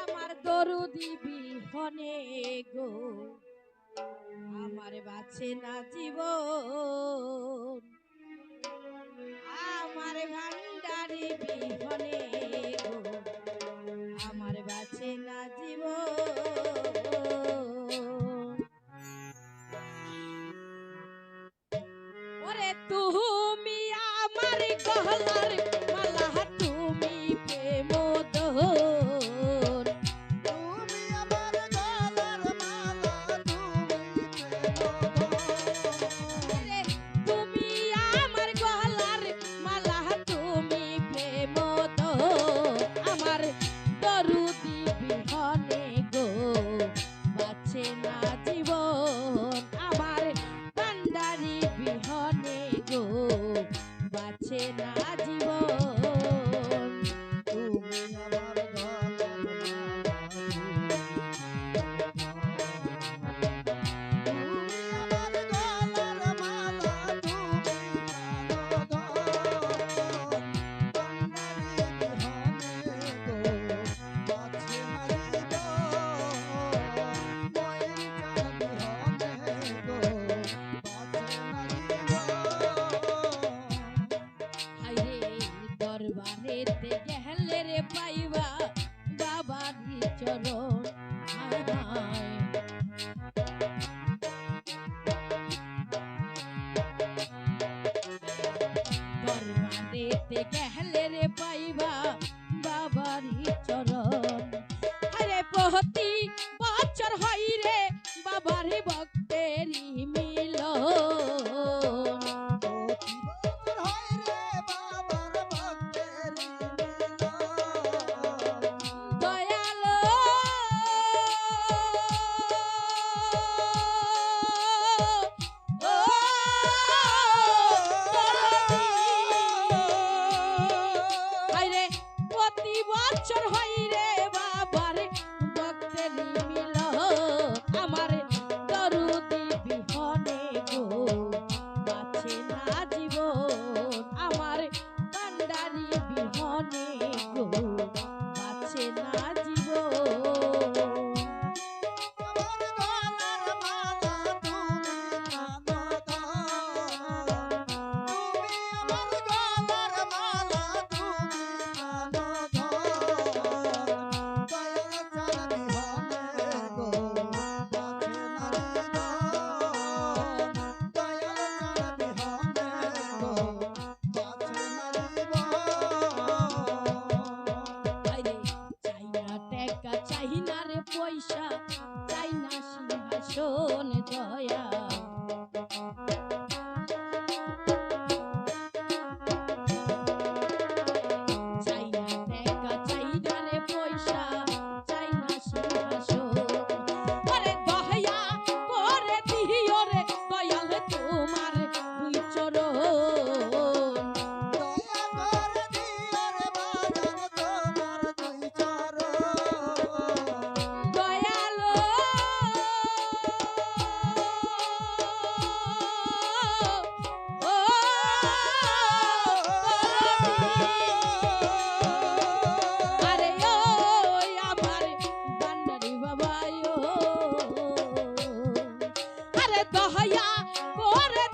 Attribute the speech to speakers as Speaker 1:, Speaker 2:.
Speaker 1: আমার দরুদি বিহনে গো। আমার বাছে না জীব আমার ভান্ডারে বিহনে গো। আমার বাছে না জীব ওরে তুমি আমার কহলার বাড়িতে গেলে রে পাইবা বাবারি চরণ
Speaker 2: জীবন
Speaker 1: amor